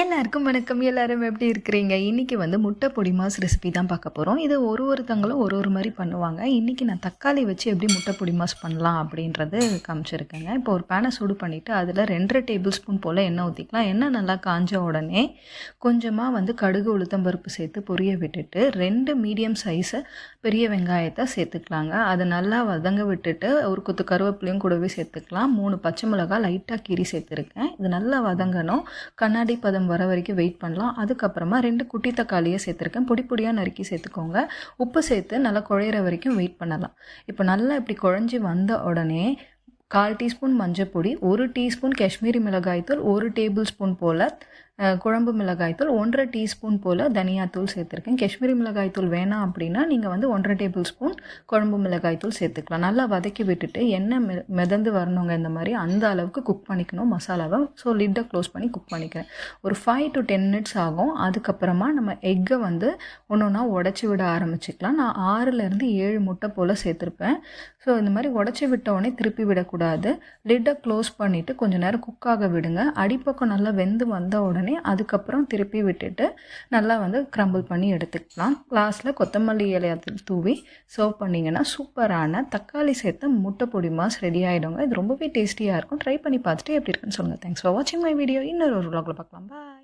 எல்லாருக்கும் வணக்கம். எல்லாரும் எப்படி இருக்கிறீங்க? இன்றைக்கி வந்து முட்டை பொடி மாஸ் ரெசிபி தான் பார்க்க போகிறோம் இது ஒரு ஒருத்தங்களும் ஒரு ஒரு மாதிரி பண்ணுவாங்க. இன்றைக்கி நான் தக்காளி வச்சு எப்படி முட்டை பொடி மாஸ் பண்ணலாம் அப்படின்றது காமிச்சிருக்கேங்க. இப்போ ஒரு பேனை சூடு பண்ணிவிட்டு அதில் ரெண்டரை டேபிள் ஸ்பூன் போல் எண்ணெய் ஊற்றிக்கலாம் எண்ணெய் நல்லா காஞ்ச உடனே கொஞ்சமாக வந்து கடுகு உளுத்தம்பருப்பு சேர்த்து பொரிய விட்டுட்டு ரெண்டு மீடியம் சைஸு பெரிய வெங்காயத்தை சேர்த்துக்கலாங்க. அதை நல்லா வதங்க விட்டுட்டு ஒரு குத்து கருவேப்பிலையும் கூடவே சேர்த்துக்கலாம். மூணு பச்சை மிளகாய் லைட்டாக கீரி சேர்த்துருக்கேன். இது நல்லா வதங்கணும். கண்ணாடி பதம் வர வரைக்கும் வெயிட் பண்ணலாம். அதுக்கப்புறமா ரெண்டு குட்டி தக்காளியை சேர்த்துருக்கேன். பொடி பொடியாக நறுக்கி சேர்த்துக்கோங்க. உப்பு சேர்த்து நல்லா குழையிற வரைக்கும் வெயிட் பண்ணலாம். இப்போ நல்லா இப்படி குழஞ்சி வந்த உடனே கால் டீஸ்பூன் மஞ்சள் பொடி ஒரு டீஸ்பூன் காஷ்மீரி மிளகாய்த்தூள் ஒரு டேபிள் ஸ்பூன் போல் குழம்பு மிளகாய்த்தூள் ஒன்றரை டீஸ்பூன் போல் தனியாத்தூள் சேர்த்துருக்கேன். காஷ்மீரி மிளகாய்த்தூள் வேணாம் அப்படின்னா நீங்கள் வந்து ஒன்றரை டேபிள் ஸ்பூன் குழம்பு மிளகாய்த்தூள் சேர்த்துக்கலாம். நல்லா வதக்கி விட்டுட்டு எண்ணெய் மெ மிதந்து வரணுங்க இந்த மாதிரி அந்த அளவுக்கு குக் பண்ணிக்கணும். மசாலாவை ஸோ லிட்டை க்ளோஸ் பண்ணி குக் பண்ணிக்கிறேன். ஒரு ஃபைவ் டு டென் மினிட்ஸ் ஆகும். அதுக்கப்புறமா நம்ம எக்கை வந்து ஒன்று ஒன்றா உடச்சி விட ஆரம்பிச்சிக்கலாம். நான் ஆறுலேருந்து ஏழு முட்டை போல் சேர்த்துருப்பேன். ஸோ இந்த மாதிரி உடச்சி விட்ட திருப்பி விடக்கூடாது. லிட்டை க்ளோஸ் பண்ணிவிட்டு கொஞ்சம் நேரம் குக் ஆக விடுங்க. அடிப்பக்கம் நல்லா வெந்து வந்த உடனே அதுக்கப்புறம் திருப்பி விட்டுட்டு நல்லா வந்து க்ரம்பிள் பண்ணி எடுத்துக்கலாம். லாஸ்ட்டில் கொத்தமல்லி இலையை தூவி சர்வ் பண்ணிங்கன்னா சூப்பரான தக்காளி சேர்த்து முட்டை பொடி மாஸ் ரெடி ஆகிடுங்க இது ரொம்பவே டேஸ்டியாக இருக்கும். ட்ரை பண்ணி பார்த்துட்டு எப்படி இருக்குன்னு சொல்லுங்கள் தேங்க்ஸ் ஃபார் வாட்சிங் மை வீடியோ இன்னொரு ஒரு vlogல பார்க்கலாம். பாய்